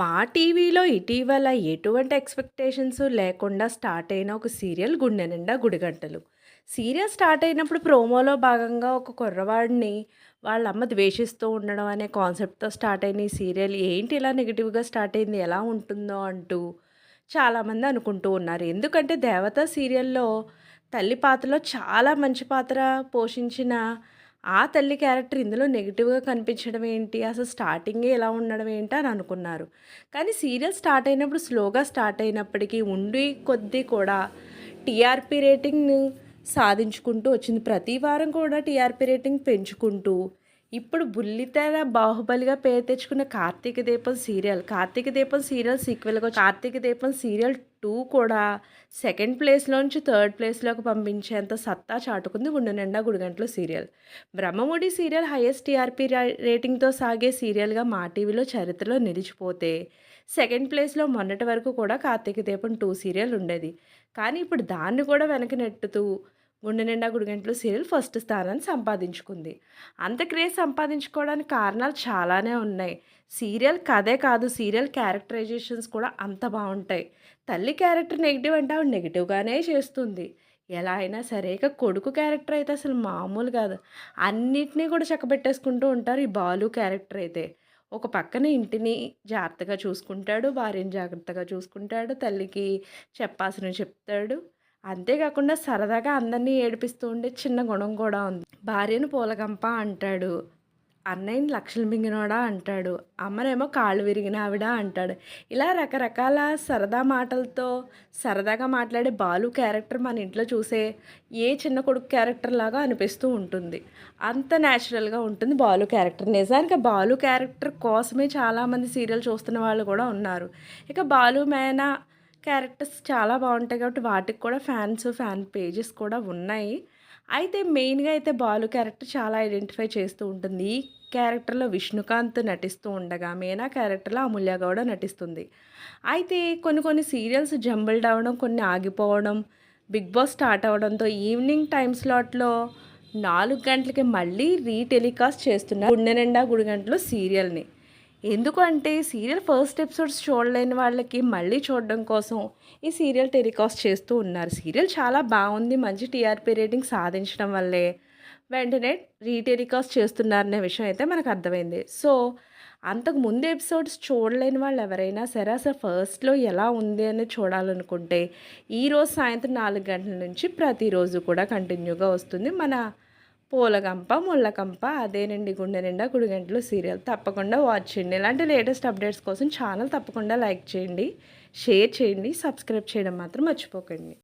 మా టీవీలో ఇటీవల ఎటువంటి ఎక్స్‌పెక్టేషన్స్ లేకుండా స్టార్ట్ అయిన ఒక సీరియల్ 'గుండె నిండా గుడిగంటలు'. సీరియల్ స్టార్ట్ అయినప్పుడు ప్రోమోలో భాగంగా ఒక కుర్రవాడిని వాళ్ళ అమ్మ ద్వేషిస్తూ ఉండడం అనే కాన్సెప్ట్‌తో స్టార్ట్ అయిన ఈ సీరియల్ ఏంటి ఇలా నెగిటివ్గా స్టార్ట్ అయింది? ఎలా ఉంటుందో అంటూ చాలామంది అనుకుంటూ ఉన్నారు. ఎందుకంటే 'దేవత' సీరియల్‌లో తల్లి పాత్రలో చాలా మంచి పాత్ర పోషించిన ఆ తల్లి క్యారెక్టర్ ఇందులో నెగిటివ్గా కనిపించడం ఏంటి? అసలు స్టార్టింగే ఎలా ఉండడం ఏంటి అని అనుకున్నారు. కానీ సీరియల్ స్టార్ట్ అయినప్పుడు స్లోగా స్టార్ట్ అయినప్పటికీ ఉండి కొద్దీ కూడా టీఆర్పీ రేటింగ్ను సాధించుకుంటూ వచ్చింది. ప్రతి వారం కూడా టీఆర్పీ రేటింగ్ పెంచుకుంటూ ఇప్పుడు బుల్లితెర బాహుబలిగా పేరు తెచ్చుకున్న 'కార్తీక దీపం' సీరియల్ 'కార్తీక దీపం' సీరియల్ సీక్వెల్‌గా 'కార్తీక దీపం' సీరియల్ టూ కూడా సెకండ్ ప్లేస్‌లోంచి థర్డ్ ప్లేస్‌లోకి పంపించేంత సత్తా చాటుకుంది 'Gunde Ninda Gudigantalu' serial. 'Brahmamudi' serial highest TRP రేటింగ్‌తో సాగే సీరియల్‌గా మా టీవీలో చరిత్రలో నిలిచిపోతే సెకండ్ ప్లేస్‌లో మొన్నటి వరకు కూడా 'కార్తీక దీపం టూ సీరియల్ ఉండేది. కానీ ఇప్పుడు దాన్ని కూడా వెనక నెట్టుతూ 'గుండె నిండా గుడిగంటలు' సీరియల్ ఫస్ట్ స్థానాన్ని సంపాదించుకుంది. అంత క్రేజ్ సంపాదించుకోవడానికి కారణాలు చాలానే ఉన్నాయి. సీరియల్ కథే కాదు సీరియల్ క్యారెక్టరైజేషన్స్ కూడా అంత బాగుంటాయి తల్లి క్యారెక్టర్ నెగిటివ్ అంటే ఆవిడ నెగిటివ్గానే చేస్తుంది. ఎలా అయినా సరే ఇక కొడుకు క్యారెక్టర్ అయితే అసలు మామూలు కాదు. అన్నిటినీ కూడా చక్కబెట్టేసుకుంటూ ఉంటారు ఈ బాలు క్యారెక్టర్ అయితే. ఒక పక్కన ఇంటిని జాగ్రత్తగా చూసుకుంటాడు. భార్యని జాగ్రత్తగా చూసుకుంటాడు. తల్లికి చెప్పాల్సిన చెప్తాడు. అంతేకాకుండా సరదాగా అందరినీ ఏడిపిస్తూ ఉండే చిన్న గుణం కూడా ఉంది. భార్యను పూలగంప అంటాడు. అన్నయ్యని లక్షలు మింగినోడా అంటాడు. అమ్మనేమో కాళ్ళు విరిగిన ఆవిడ అంటాడు. ఇలా రకరకాల సరదా మాటలతో సరదాగా మాట్లాడే బాలు క్యారెక్టర్ మన ఇంట్లో చూసే ఏ చిన్న కొడుకు క్యారెక్టర్ లాగా అనిపిస్తూ ఉంటుంది. అంత న్యాచురల్‌గా ఉంటుంది బాలు క్యారెక్టర్. నిజానికి బాలు క్యారెక్టర్ కోసమే చాలామంది సీరియల్ చూస్తున్న వాళ్ళు కూడా ఉన్నారు. ఇక బాలు, మేనా క్యారెక్టర్స్ చాలా బాగుంటాయి కాబట్టి వాటికి కూడా ఫ్యాన్స్, ఫ్యాన్ పేజెస్ కూడా ఉన్నాయి. అయితే మెయిన్‌గా అయితే బాలు క్యారెక్టర్ చాలా ఐడెంటిఫై చేస్తూ ఉంటుంది. ఈ క్యారెక్టర్‌లో విష్ణుకాంత్ నటిస్తూ ఉండగా మీనా క్యారెక్టర్‌లో అమూల్య గౌడ నటిస్తుంది. అయితే కొన్ని కొన్ని సీరియల్స్ జంబుల్డ్ అవ్వడం, కొన్ని ఆగిపోవడం, 'బిగ్ బాస్' స్టార్ట్ అవ్వడంతో ఈవినింగ్ టైం స్లాట్‌లో నాలుగు గంటలకి మళ్ళీ రీటెలికాస్ట్ చేస్తున్నారు 'గుండె నిండా గుడిగంటలు' సీరియల్‌ని. ఎందుకు అంటే సీరియల్ ఫస్ట్ ఎపిసోడ్స్ చూడలేని వాళ్ళకి మళ్ళీ చూడడం కోసం ఈ సీరియల్ టెలికాస్ట్ చేస్తూ ఉన్నారు. సీరియల్ చాలా బాగుంది మంచి టీఆర్పీ రేటింగ్ సాధించడం వల్లే వెంటనే రీటెలికాస్ట్ చేస్తున్నారనే విషయం అయితే మనకు అర్థమైంది. సో, అంతకు ముందు ఎపిసోడ్స్ చూడలేని వాళ్ళు ఎవరైనా సరే అసలు ఫస్ట్‌లో ఎలా ఉంది అనేది చూడాలనుకుంటే ఈరోజు సాయంత్రం నాలుగు గంటల నుంచి ప్రతిరోజు కూడా కంటిన్యూగా వస్తుంది. మన పూలకంప ముళ్ళకంప అదేనండి 'గుండె నిండా గుడిగంటలు' సీరియల్. తప్పకుండా వాచ్ చేయండి. ఇలాంటి లేటెస్ట్ అప్డేట్స్ కోసం ఛానల్ తప్పకుండా లైక్ చేయండి, షేర్ చేయండి, సబ్స్క్రైబ్ చేయడం మాత్రం మర్చిపోకండి.